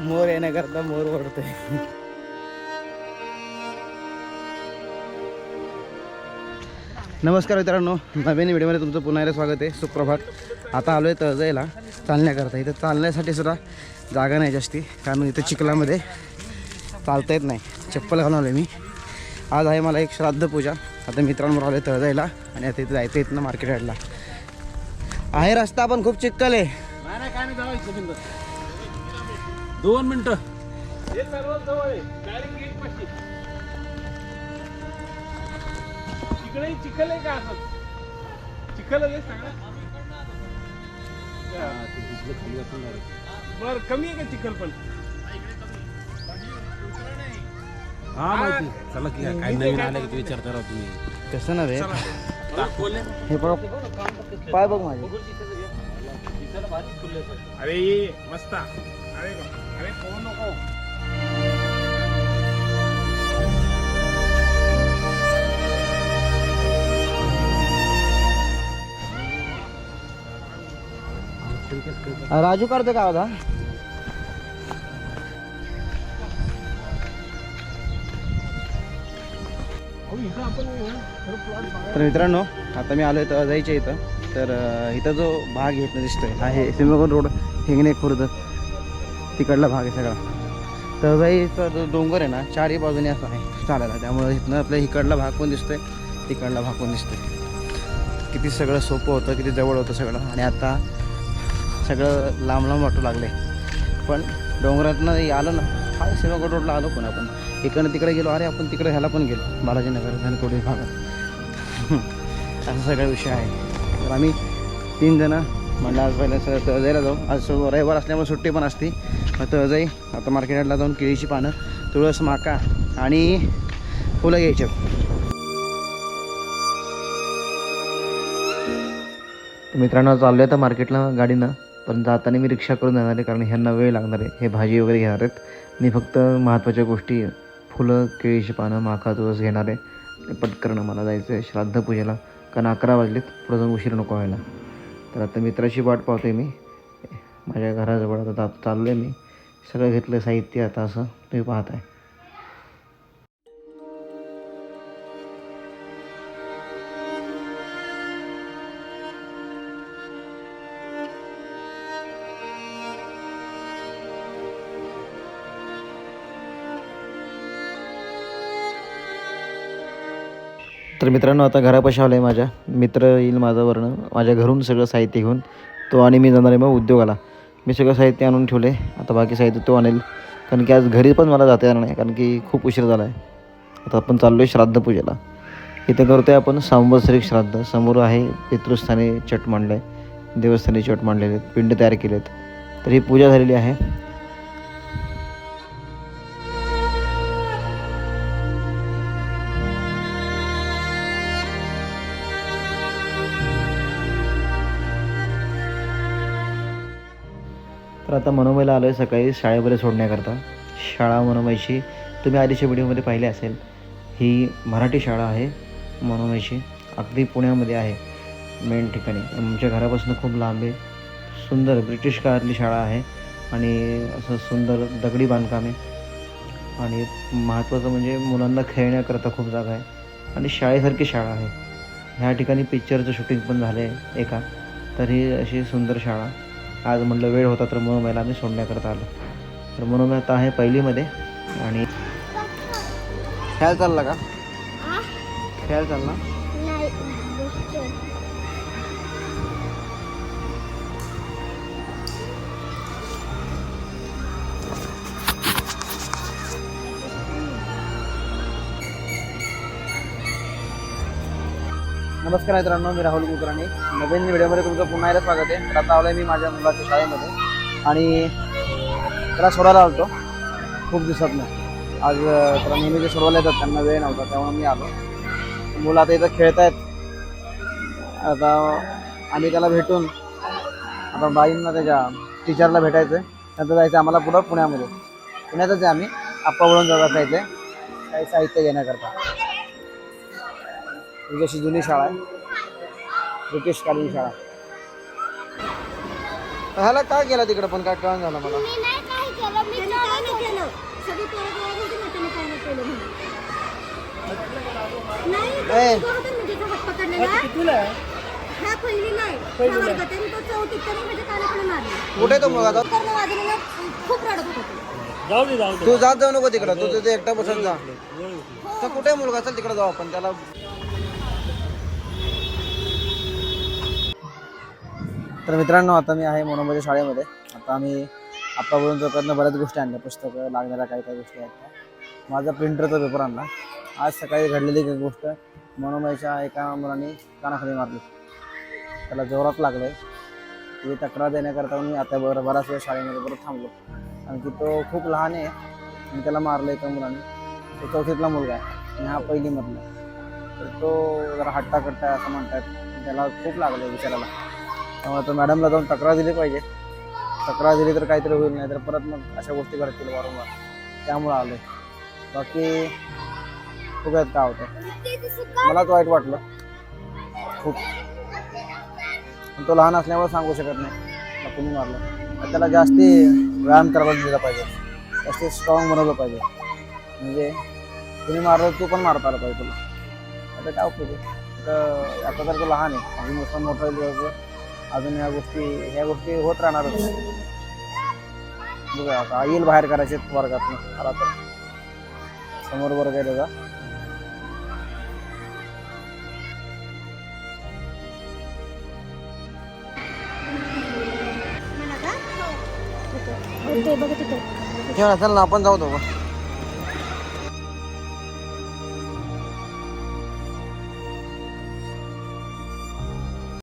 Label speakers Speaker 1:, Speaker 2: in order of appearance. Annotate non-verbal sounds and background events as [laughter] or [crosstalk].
Speaker 1: मोर येण्याकरता मोर ओढतोय. नमस्कार मित्रांनो नवीन व्हिडिओमध्ये तुमचं पुन्हा एकदा स्वागत आहे. सुप्रभात. आता आलो आहे तळजाईला चालण्याकरता. इथं चालण्यासाठी सुद्धा जागा नाही जास्ती कारण इथं चिखलामध्ये चालता येत नाही. चप्पल घालून आलो आहे मी. आज आहे मला एक श्राद्ध पूजा. आता मित्रांबरोबर आलो आहे तळजाईला आणि आता इथं जायचं इथनं मार्केट यार्डला आहे रस्ता पण खूप चिक्कल आहे.
Speaker 2: दोन मिनिटं. हे तिकडे चिखल आहे का असं? चिखल आहे बर कमी आहे का चिखल पण? हा माहिती. चला की काय नवीन आलं की विचारता राहा तुम्ही.
Speaker 1: कसं ना रे? हे बघ पाय बघ माझे.
Speaker 2: अरे ये मस्त. अरे
Speaker 1: राजू करतो का होता तर मित्रांनो आता मी आलो आहे तळजाईच्या इथं. तर इथं जो भाग येत दिसतोय हा हे सिंहगड रोड हिंगणे खुर्द. तिकडला भाग आहे सगळा. तळजाईचा जो डोंगर आहे ना चारही बाजूने असा आहे चालायला. त्यामुळे इथनं आपल्या इकडला भाग पण दिसतोय तिकडला भाग पण दिसतोय. किती सगळं सोपं होतं किती जवळ होतं सगळं. आणि आता सगळं लांब लांब वाटू लागले. पण डोंगरातनं आलं ना हा सिंहगड रोडला आलो पण आपण. इकडनं तिकडे गेलो अरे आपण तिकडे ह्याला पण गेलो बालाजीनगर धनकोडी भागात. [laughs] असा सगळा विषय आहे. तर आम्ही तीन जणं म्हणलं आज पहिलं सगळं तळजाईला जाऊ. आज रविवार असल्यामुळे सुट्टी पण असते. मग तळजाई आता मार्केटला जाऊन केळीची पानं तुळस माका आणि फुलं घ्यायचे. मित्रांनो चाललो आहे तर मार्केटला गाडीनं. पण जाताना मी रिक्षा करून जाणार आहे कारण ह्यांना वेळ लागणार आहे. हे भाजी वगैरे घेणार आहेत. मी फक्त महत्त्वाच्या गोष्टी फुलं केळीची पानं माका तुळस घेणार आहे. आणि पटकन मला जायचं आहे श्राद्ध पूजेला. कारण अकरा वाजलेत पुढं जाऊन उशीर नको व्हायला. तर आता मित्राची वाट पाहतोय मी. माझ्या घराजवळ आता चाललो आहे मी. सगळं घेतलं साहित्य आता असं तुम्ही पाहत तर मित्रांनो आता घरापाशी आलं आहे माझ्या. मित्र येईल माझं वर्ण माझ्या घरून सगळं साहित्य घेऊन तो आणि मी जाणार आहे मग उद्योगाला. मी सगळं साहित्य आणून ठेवले आता बाकी साहित्य तो आणेल. कारण की आज घरी पण मला जाता येणार नाही. कारण की खूप उशीर झाला आहे आता आपण चाललो आहे श्राद्ध पूजेला. करतो आहे आपण सांवत्सरिक श्राद्ध. समोर आहे पितृस्थानी चट मांडलं आहे देवस्थानी चट मांडलेले आहेत. पिंड तयार केले आहेत तर ही पूजा झालेली आहे. तर आता मनोबाईला आलो आहे सकाळी शाळेमध्ये सोडण्याकरता. शाळा मनोबाईची तुम्ही आधीच्या व्हिडिओमध्ये पाहिले असेल ही मराठी शाळा आहे मनोबाईची अगदी पुण्यामध्ये आहे मेन ठिकाणी. आमच्या घरापासून खूप लांब आहे. सुंदर ब्रिटिश काळातली शाळा आहे आणि असं सुंदर दगडी बांधकाम आहे. आणि महत्त्वाचं म्हणजे मुलांना खेळण्याकरता खूप जागा आहे. आणि शाळेसारखी शाळा आहे. ह्या ठिकाणी पिक्चरचं शूटिंग पण झालं आहे एका. तर ही अशी सुंदर शाळा. आज म्हटलं वेळ होता तर म्हणून मला आम्ही सोडण्याकरता आलो. तर म्हणून मी आता आहे पहिलीमध्ये आणि खेळ चालला का? खेळ चालला. नमस्कार मित्रांनो मी राहुल कुलकर्णी. नवीन व्हिडिओमध्ये तुमचं पुन्हा एकदा स्वागत आहे. तर आता आलो मी माझ्या मुलाच्या शाळेमध्ये. आणि त्याला सोडायला आलो खूप दिवसात नाही. आज त्याला नेहमी जे सोडवायला येतात त्यांना वेळ नव्हता त्यामुळे मी आलो. मुलं आता इथं खेळत आहेत आता आम्ही त्याला भेटून आता बाईंना त्याच्या टीचरला भेटायचं आहे नंतर जायचं आम्हाला पुढं पुण्यामध्ये. पुण्यातच आहे आम्ही. आप्पा वळून जायचं काही साहित्य घेण्याकरता. ही जशी जुनी शाळा आहे. ब्रिटिश कालीन शाळा. ह्याला काय केलं तिकडं पण? काय कळण झालं मला.
Speaker 3: कुठे तो मुलगा तो
Speaker 4: कर्ण वाजलेला खूप रडत होता तो.
Speaker 2: जाऊ दे जाऊ
Speaker 3: तू जात जाऊ नको तिकडं. तू तिथे एकटा बसत जा. कुठे मुलगा चल तिकडे जाऊ आपण? त्याला तर मित्रांनो आता मी आहे मनोमध्ये शाळेमध्ये. आता आम्ही आत्तापर्यंत कडनं बऱ्याच गोष्टी आणल्या. पुस्तकं लागणाऱ्या काही काही गोष्टी आहेत त्या. माझा प्रिंटरचा पेपर आणला. आज सकाळी घडलेली एक गोष्ट. मनोमयच्या एका मुलाने कानाखाली मारली. त्याला जोरात लागले. ती तक्रार देण्याकरता मी आता बरं बराच वेळ शाळेमध्ये बरं थांबलो. कारण की तो खूप लहान आहे. आणि त्याला मारलं एका मुलाने. तो चौथीतला मुलगा आहे. आणि हा पहिलीमधला. तर तो जरा हट्टाकट्टा आहे असं म्हणतात. त्याला खूप लागलं विचारायला त्यामुळे तो मॅडमला जाऊन तक्रार दिली पाहिजे. तक्रार दिली तर काहीतरी होईल नाही तर परत मग अशा गोष्टी घडतील वारंवार. त्यामुळं आलो बाकी बघूयात काय होतं मलाच वाईट वाटलं. खूप. पण तो लहान असल्यामुळे सांगू शकत नाही. तुम्ही मारलं. तर त्याला जास्ती व्यायाम करायला दिला पाहिजे. जास्ती स्ट्रॉंग बनवलं पाहिजे. म्हणजे तुम्ही मारलं तू पण मारता आलं पाहिजे तुला. आता काय उपयोग तर आता तर तो लहान आहे. अजून मोठा मोठं अजून ह्या गोष्टी ह्या गोष्टी होत राहणारच. बघा आता येईल बाहेर करायचे वर्गातून आला तर. समोर वर्ग आहे त्याचा ठेव ना चल ना आपण जाऊ दोघं.